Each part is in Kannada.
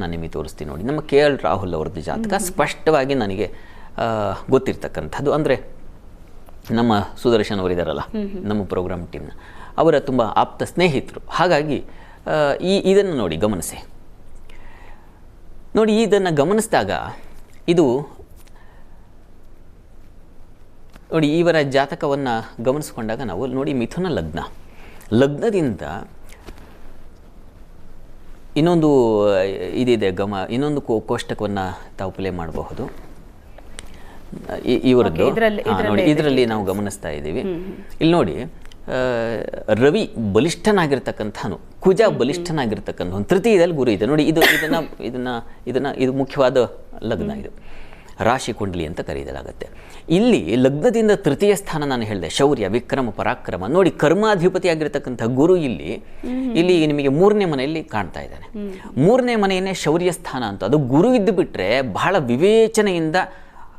ನಾನು ನಿಮಗೆ ತೋರಿಸ್ತೀನಿ ನೋಡಿ. ನಮ್ಮ ಕೆ ಎಲ್ ರಾಹುಲ್ ಅವ್ರದ್ದು ಜಾತಕ ಸ್ಪಷ್ಟವಾಗಿ ನನಗೆ ಗೊತ್ತಿರ್ತಕ್ಕಂಥದ್ದು. ಅಂದರೆ ನಮ್ಮ ಸುದರ್ಶನ್ ಅವರಿದ್ದಾರಲ್ಲ ನಮ್ಮ ಪ್ರೋಗ್ರಾಮ್ ಟೀಮ್ನ ಅವರ ತುಂಬ ಆಪ್ತ ಸ್ನೇಹಿತರು. ಹಾಗಾಗಿ ಈ ಇದನ್ನು ನೋಡಿ ಗಮನಿಸಿ. ನೋಡಿ ಇದನ್ನು ಗಮನಿಸಿದಾಗ ಇದು ನೋಡಿ ಇವರ ಜಾತಕವನ್ನು ಗಮನಿಸ್ಕೊಂಡಾಗ ನಾವು ನೋಡಿ ಮಿಥುನ ಲಗ್ನ. ಲಗ್ನದಿಂದ ಇನ್ನೊಂದು ಇದಿದೆ ಗಮ ಇನ್ನೊಂದು ಕೋಷ್ಟಕವನ್ನು ತಾವು ಪ್ಲೇ ಮಾಡಬಹುದು. ಇವರದ್ದು. ಇದ್ರಲ್ಲಿ- ನೋಡಿ ಇದರಲ್ಲಿ ನಾವು ಗಮನಿಸ್ತಾ ಇದ್ದೀವಿ. ಇಲ್ಲಿ ನೋಡಿ ರವಿ ಬಲಿಷ್ಠನಾಗಿರ್ತಕ್ಕಂಥನು ಕುಜ ಬಲಿಷ್ಠನಾಗಿರ್ತಕ್ಕಂಥ ಒಂದು ತೃತೀಯದಲ್ಲಿ ಗುರು ಇದೆ. ನೋಡಿ ಇದು ಇದನ್ನ ಇದನ್ನ ಇದನ್ನ ಇದು ಮುಖ್ಯವಾದ ಲಗ್ನ ಇದು. ರಾಶಿ ಕುಂಡಲಿ ಅಂತ ಕರೆಯಲಾಗುತ್ತೆ. ಇಲ್ಲಿ ಲಗ್ನದಿಂದ ತೃತೀಯ ಸ್ಥಾನ ನಾನು ಹೇಳಿದೆ ಶೌರ್ಯ ವಿಕ್ರಮ ಪರಾಕ್ರಮ. ನೋಡಿ ಕರ್ಮಾಧಿಪತಿ ಆಗಿರ್ತಕ್ಕಂಥ ಗುರು ಇಲ್ಲಿ ಇಲ್ಲಿ ನಿಮಗೆ ಮೂರನೇ ಮನೆಯಲ್ಲಿ ಕಾಣ್ತಾ ಇದ್ದಾನೆ. ಮೂರನೇ ಮನೆಯನ್ನೇ ಶೌರ್ಯ ಸ್ಥಾನ ಅಂತ. ಅದು ಗುರು ಇದ್ದು ಬಿಟ್ರೆ ಬಹಳ ವಿವೇಚನೆಯಿಂದ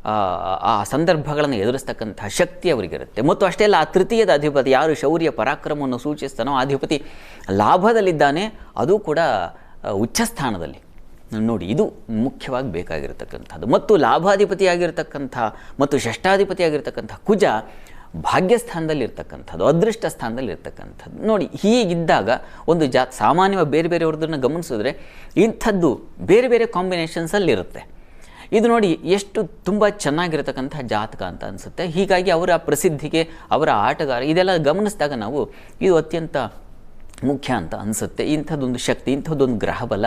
ಆ, ಆ ಸಂದರ್ಭಗಳನ್ನು ಎದುರಿಸ್ತಕ್ಕಂಥ ಶಕ್ತಿ ಅವರಿಗಿರುತ್ತೆ. ಮತ್ತು ಅಷ್ಟೇ ಅಲ್ಲ ಆ ತೃತೀಯದ ಅಧಿಪತಿ ಯಾರು? ಶೌರ್ಯ ಪರಾಕ್ರಮವನ್ನು ಸೂಚಿಸ್ತಾನೋ ಆ ಅಧಿಪತಿ ಲಾಭದಲ್ಲಿದ್ದಾನೆ. ಅದು ಕೂಡ ಉಚ್ಚಸ್ಥಾನದಲ್ಲಿ. ಉಚ್ಚ ಸ್ಥಾನದಲ್ಲಿ ನೋಡಿ, ಇದು ಮುಖ್ಯವಾಗಿ ಬೇಕಾಗಿರತಕ್ಕಂಥದ್ದು. ಮತ್ತು ಲಾಭಾಧಿಪತಿಯಾಗಿರ್ತಕ್ಕಂಥ ಮತ್ತು ಷಷ್ಠಾಧಿಪತಿಯಾಗಿರ್ತಕ್ಕಂಥ ಕುಜ ಭಾಗ್ಯಸ್ಥಾನದಲ್ಲಿ ಇರ್ತಕ್ಕಂಥದ್ದು ಅದೃಷ್ಟ ಸ್ಥಾನದಲ್ಲಿ ಇರ್ತಕ್ಕಂಥದ್ದು ನೋಡಿ, ಹೀಗಿದ್ದಾಗ ಒಂದು ಜಾ, ಸಾಮಾನ್ಯವಾಗಿ ಬೇರೆ ಬೇರೆಯವ್ರದನ್ನು ಗಮನಿಸಿದ್ರೆ ಇಂಥದ್ದು ಬೇರೆ ಬೇರೆ ಕಾಂಬಿನೇಷನ್ಸಲ್ಲಿರುತ್ತೆ. ಇದು ನೋಡಿ, ಎಷ್ಟು ತುಂಬ ಚೆನ್ನಾಗಿರತಕ್ಕಂಥ ಜಾತಕ ಅಂತ ಅನಿಸುತ್ತೆ. ಹೀಗಾಗಿ ಅವರ ಪ್ರಸಿದ್ಧಿಗೆ, ಅವರ ಆಟಗಾರ, ಇದೆಲ್ಲ ಗಮನಿಸಿದಾಗ ನಾವು ಇದು ಅತ್ಯಂತ ಮುಖ್ಯ ಅಂತ ಅನಿಸುತ್ತೆ. ಇಂಥದ್ದೊಂದು ಶಕ್ತಿ, ಇಂಥದ್ದೊಂದು ಗ್ರಹಬಲ.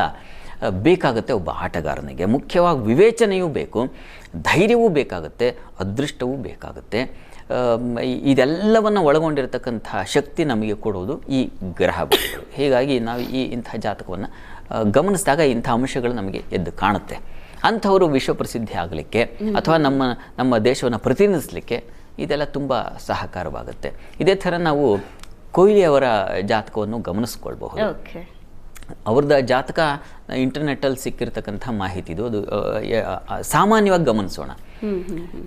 ಬೇಕಾಗುತ್ತೆ ಒಬ್ಬ ಆಟಗಾರನಿಗೆ. ಮುಖ್ಯವಾಗಿ ವಿವೇಚನೆಯೂ ಬೇಕು ಧೈರ್ಯವೂ ಬೇಕಾಗುತ್ತೆ ಅದೃಷ್ಟವೂ ಬೇಕಾಗುತ್ತೆ. ಇದೆಲ್ಲವನ್ನು ಒಳಗೊಂಡಿರತಕ್ಕಂಥ ಶಕ್ತಿ ನಮಗೆ ಕೊಡೋದು ಈ ಗ್ರಹ ಬಲಗಳು. ಹೀಗಾಗಿ ನಾವು ಈ ಇಂಥ ಜಾತಕವನ್ನು ಗಮನಿಸಿದಾಗ ಇಂಥ ಅಂಶಗಳು ನಮಗೆ ಎದ್ದು ಕಾಣುತ್ತೆ. ಅಂಥವರು ವಿಶ್ವಪ್ರಸಿದ್ಧಿ ಆಗಲಿಕ್ಕೆ ಅಥವಾ ನಮ್ಮ ನಮ್ಮ ದೇಶವನ್ನು ಪ್ರತಿನಿಧಿಸಲಿಕ್ಕೆ ಇದೆಲ್ಲ ತುಂಬ ಸಹಕಾರವಾಗುತ್ತೆ. ಇದೇ ಥರ ನಾವು ಕೊಹ್ಲಿಯವರ ಜಾತಕವನ್ನು ಗಮನಿಸ್ಕೊಳ್ಬಹುದು. ಓಕೆ. ಅವ್ರದ್ದು ಜಾತಕ ಇಂಟರ್ನೆಟ್ಟಲ್ಲಿ ಸಿಕ್ಕಿರ್ತಕ್ಕಂಥ ಮಾಹಿತಿ ಇದು. ಅದು ಸಾಮಾನ್ಯವಾಗಿ ಗಮನಿಸೋಣ.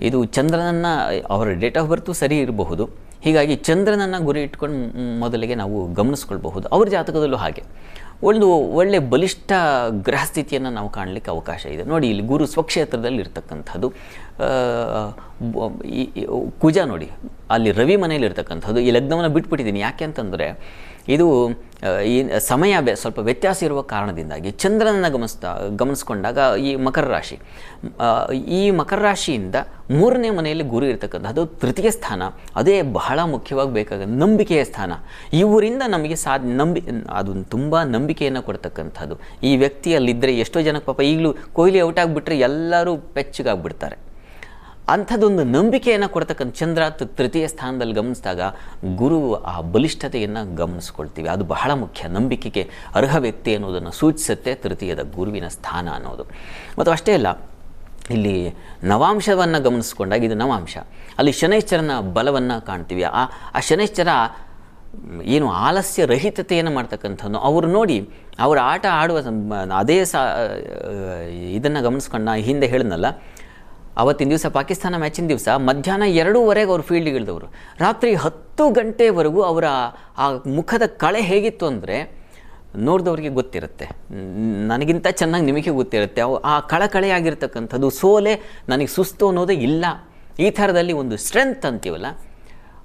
ಇದು ಚಂದ್ರನನ್ನು ಅವರ ಡೇಟ್ ಆಫ್ ಬರ್ತು ಸರಿ ಇರಬಹುದು. ಹೀಗಾಗಿ ಚಂದ್ರನನ್ನು ಗುರಿ ಇಟ್ಕೊಂಡು ಮೊದಲಿಗೆ ನಾವು ಗಮನಿಸ್ಕೊಳ್ಬಹುದು. ಅವ್ರ ಜಾತಕದಲ್ಲೂ ಹಾಗೆ. ಒಂದು ಒಳ್ಳೆ ಬಲಿಷ್ಠ ಗ್ರಹ ಸ್ಥಿತಿಯನ್ನು ನಾವು ಕಾಣಲಿಕ್ಕೆ ಅವಕಾಶ ಇದೆ. ನೋಡಿ ಇಲ್ಲಿ ಗುರು ಸ್ವಕ್ಷೇತ್ರದಲ್ಲಿ ಇರ್ತಕ್ಕಂಥದ್ದು ಕುಜ ನೋಡಿ. ಅಲ್ಲಿ ರವಿ ಮನೆಯಲ್ಲಿ ಇರ್ತಕ್ಕಂಥದ್ದು ಈ ಲಗ್ನವನ್ನು ಬಿಟ್ಬಿಟ್ಟಿದ್ದೀನಿ. ಯಾಕೆ ಅಂತಂದರೆ ಇದು ಈ ಸಮಯ ಸ್ವಲ್ಪ ವ್ಯತ್ಯಾಸ ಇರುವ ಕಾರಣದಿಂದಾಗಿ ಚಂದ್ರನನ್ನು ಗಮನಿಸ್ತಾ, ಗಮನಿಸ್ಕೊಂಡಾಗ ಈ ಮಕರ ರಾಶಿ. ಈ ಮಕರ ರಾಶಿಯಿಂದ ಮೂರನೇ ಮನೆಯಲ್ಲಿ ಗುರು ಇರತಕ್ಕಂಥದ್ದು ತೃತೀಯ ಸ್ಥಾನ. ಅದೇ ಬಹಳ ಮುಖ್ಯವಾಗಿ ಬೇಕಾಗ ನಂಬಿಕೆಯ ಸ್ಥಾನ. ಇವರಿಂದ ನಮಗೆ ಸಾ ನಂಬಿ, ಅದು ತುಂಬ ನಂಬಿಕೆಯನ್ನು ಕೊಡ್ತಕ್ಕಂಥದ್ದು. ಈ ವ್ಯಕ್ತಿಯಲ್ಲಿದ್ದರೆ ಎಷ್ಟೋ ಜನಕ್ಕೆ ಪಾಪ ಈಗಲೂ ಕೊಹ್ಲಿ ಔಟ್ ಆಗಿಬಿಟ್ರೆ ಎಲ್ಲರೂ ಪೆಚ್ಚಗಾಗ್ಬಿಡ್ತಾರೆ. ಅಂಥದ್ದೊಂದು ನಂಬಿಕೆಯನ್ನು ಕೊಡ್ತಕ್ಕಂಥ ಚಂದ್ರ ತೃತೀಯ ಸ್ಥಾನದಲ್ಲಿ ಗಮನಿಸಿದಾಗ ಗುರು ಆ ಬಲಿಷ್ಠತೆಯನ್ನು ಗಮನಿಸ್ಕೊಳ್ತೀವಿ. ಅದು ಬಹಳ ಮುಖ್ಯ. ನಂಬಿಕೆಗೆ ಅರ್ಹ ವ್ಯಕ್ತಿ ಅನ್ನೋದನ್ನು ಸೂಚಿಸುತ್ತೆ ತೃತೀಯದ ಗುರುವಿನ ಸ್ಥಾನ ಅನ್ನೋದು. ಮತ್ತು ಅಷ್ಟೇ ಅಲ್ಲ, ಇಲ್ಲಿ ನವಾಂಶವನ್ನು ಗಮನಿಸ್ಕೊಂಡಾಗ ಇದು ನವಾಂಶ. ಅಲ್ಲಿ ಶನೈಶ್ಚರನ ಬಲವನ್ನು ಕಾಣ್ತೀವಿ. ಆ ಆ ಶನೈಶ್ಚರ ಏನು ಆಲಸ್ಯ ರಹಿತತೆಯನ್ನು ಮಾಡ್ತಕ್ಕಂಥದ್ದು. ಅವರು ನೋಡಿ, ಅವರ ಆಟ ಆಡುವ ಅದೇ ಸಾ ಇದನ್ನು ಗಮನಿಸ್ಕೊಂಡು ನಾ ಹಿಂದೆ ಹೇಳಿದ್ನಲ್ಲ ಅವತ್ತಿನ ದಿವಸ ಪಾಕಿಸ್ತಾನ ಮ್ಯಾಚಿನ ದಿವಸ ಮಧ್ಯಾಹ್ನ ಎರಡೂವರೆಗೆ ಅವರು ಫೀಲ್ಡಿಗೆ ಇಳಿದವರು. ರಾತ್ರಿ ಹತ್ತು ಗಂಟೆವರೆಗೂ ಅವರ ಆ ಮುಖದ ಕಳೆ ಹೇಗಿತ್ತು ಅಂದರೆ ನೋಡಿದವ್ರಿಗೆ ಗೊತ್ತಿರುತ್ತೆ. ನನಗಿಂತ ಚೆನ್ನಾಗಿ ನಿಮಗೆ ಗೊತ್ತಿರುತ್ತೆ. ಅವು ಆ ಕಳಕಳೆಯಾಗಿರ್ತಕ್ಕಂಥದ್ದು ಸೋಲೆ ನನಗೆ ಸುಸ್ತು ಅನ್ನೋದೇ ಇಲ್ಲ. ಈ ಥರದಲ್ಲಿ ಒಂದು ಸ್ಟ್ರೆಂತ್ ಅಂತೀವಲ್ಲ,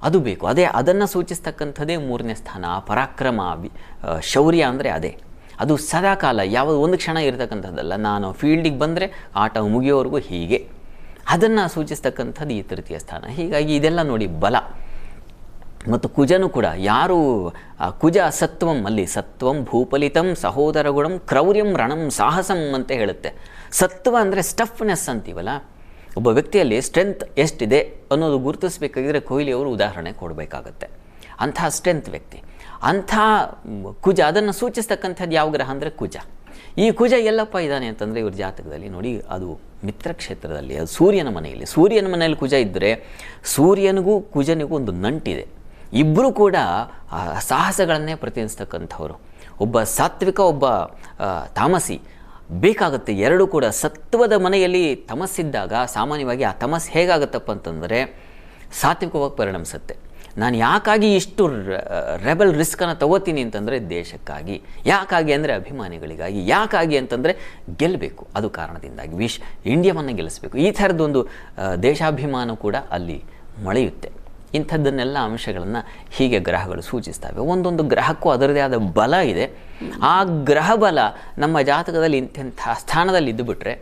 ಅದು ಬೇಕು. ಅದೇ ಅದನ್ನು ಸೂಚಿಸ್ತಕ್ಕಂಥದ್ದೇ ಮೂರನೇ ಸ್ಥಾನ. ಪರಾಕ್ರಮ ಶೌರ್ಯ ಅಂದರೆ ಅದೇ. ಅದು ಸದಾಕಾಲ, ಯಾವ ಒಂದು ಕ್ಷಣ ಇರತಕ್ಕಂಥದ್ದಲ್ಲ. ನಾನು ಫೀಲ್ಡಿಗೆ ಬಂದರೆ ಆಟ ಮುಗಿಯೋವರೆಗೂ ಹೀಗೆ. ಅದನ್ನು ಸೂಚಿಸ್ತಕ್ಕಂಥದ್ದು ಈ ತೃತೀಯ ಸ್ಥಾನ. ಹೀಗಾಗಿ ಇದೆಲ್ಲ ನೋಡಿ ಬಲ. ಮತ್ತು ಕುಜನು ಕೂಡ ಯಾರು ಕುಜ ಸತ್ವಂ, ಅಲ್ಲಿ ಸತ್ವಂ ಭೂಪಲಿತಂ ಸಹೋದರ ಗುಣಂ ಕ್ರೌರ್ಯಂ ರಣಂ ಸಾಹಸಂ ಅಂತ ಹೇಳುತ್ತೆ. ಸತ್ವ ಅಂದರೆ ಸ್ಟಫ್ನೆಸ್ ಅಂತೀವಲ್ಲ, ಒಬ್ಬ ವ್ಯಕ್ತಿಯಲ್ಲಿ ಸ್ಟ್ರೆಂತ್ ಎಷ್ಟಿದೆ ಅನ್ನೋದು ಗುರುತಿಸಬೇಕಾಗಿದ್ರೆ ಕೊಹ್ಲಿ ಅವರು ಉದಾಹರಣೆ ಕೊಡಬೇಕಾಗತ್ತೆ. ಅಂಥ ಸ್ಟ್ರೆಂತ್ ವ್ಯಕ್ತಿ. ಅಂಥ ಕುಜ, ಅದನ್ನು ಸೂಚಿಸ್ತಕ್ಕಂಥದ್ದು ಯಾವ ಗ್ರಹ ಅಂದರೆ ಕುಜ. ಈ ಕುಜ ಎಲ್ಲಪ್ಪ ಇದ್ದಾನೆ ಅಂತಂದರೆ ಇವ್ರ ಜಾತಕದಲ್ಲಿ ನೋಡಿ, ಅದು ಮಿತ್ರ ಕ್ಷೇತ್ರದಲ್ಲಿ, ಅದು ಸೂರ್ಯನ ಮನೆಯಲ್ಲಿ. ಸೂರ್ಯನ ಮನೆಯಲ್ಲಿ ಕುಜ ಇದ್ದರೆ ಸೂರ್ಯನಿಗೂ ಕುಜನಿಗೂ ಒಂದು ನಂಟಿದೆ. ಇಬ್ಬರು ಕೂಡ ಸಾಹಸಗಳನ್ನೇ ಪ್ರತಿನಿಧಿಸ್ತಕ್ಕಂಥವ್ರು. ಒಬ್ಬ ಸಾತ್ವಿಕ, ಒಬ್ಬ ತಾಮಸಿ. ಬೇಕಾಗುತ್ತೆ ಎರಡೂ ಕೂಡ. ಸತ್ವದ ಮನೆಯಲ್ಲಿ ತಮಸ್ಸಿದ್ದಾಗ ಸಾಮಾನ್ಯವಾಗಿ ಆ ತಮಸ್ ಹೇಗಾಗುತ್ತಪ್ಪ ಅಂತಂದರೆ ಸಾತ್ವಿಕವಾಗಿ ಪರಿಣಮಿಸುತ್ತೆ. ನಾನು ಯಾಕಾಗಿ ಇಷ್ಟು ರೆಬಲ್ ರಿಸ್ಕನ್ನು ತಗೋತೀನಿ ಅಂತಂದರೆ ದೇಶಕ್ಕಾಗಿ. ಯಾಕಾಗಿ ಅಂದರೆ ಅಭಿಮಾನಿಗಳಿಗಾಗಿ. ಯಾಕಾಗಿ ಅಂತಂದರೆ ಗೆಲ್ಲಬೇಕು ಅದು ಕಾರಣದಿಂದಾಗಿ ವಿಶ್ ಇಂಡಿಯಾವನ್ನು ಗೆಲ್ಲಿಸಬೇಕು. ಈ ಥರದ್ದೊಂದು ದೇಶಾಭಿಮಾನ ಕೂಡ ಅಲ್ಲಿ ಮೊಳೆಯುತ್ತೆ. ಇಂಥದ್ದನ್ನೆಲ್ಲ ಅಂಶಗಳನ್ನು ಹೀಗೆ ಗ್ರಹಗಳು ಸೂಚಿಸ್ತವೆ. ಒಂದೊಂದು ಗ್ರಹಕ್ಕೂ ಅದರದೇ ಆದ ಬಲ ಇದೆ. ಆ ಗ್ರಹ ಬಲ ನಮ್ಮ ಜಾತಕದಲ್ಲಿ ಇಂಥೆಂಥ ಸ್ಥಾನದಲ್ಲಿ ಇದ್ದುಬಿಟ್ರೆ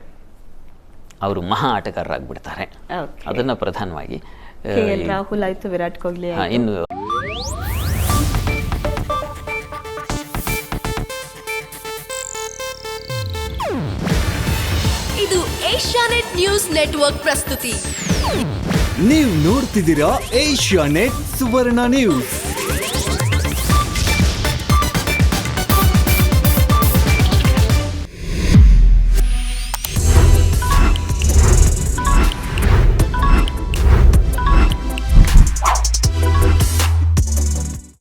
ಅವರು ಮಹಾ ಆಟಗಾರರಾಗಿಬಿಡ್ತಾರೆ. ಅದನ್ನು ಪ್ರಧಾನವಾಗಿ ಕೆ ಎಲ್ ರಾಹುಲ್ ಆಯ್ತು ವಿರಾಟ್ ಕೊಹ್ಲಿ ಇನ್ನು ಇದು ಏಷ್ಯಾನೆಟ್ ನ್ಯೂಸ್ ನೆಟ್ವರ್ಕ್ ಪ್ರಸ್ತುತಿ. ನೀವು ನೋಡ್ತಿದ್ದೀರಾ ಏಷ್ಯಾ ನೆಟ್ ಸುವರ್ಣ ನ್ಯೂಸ್.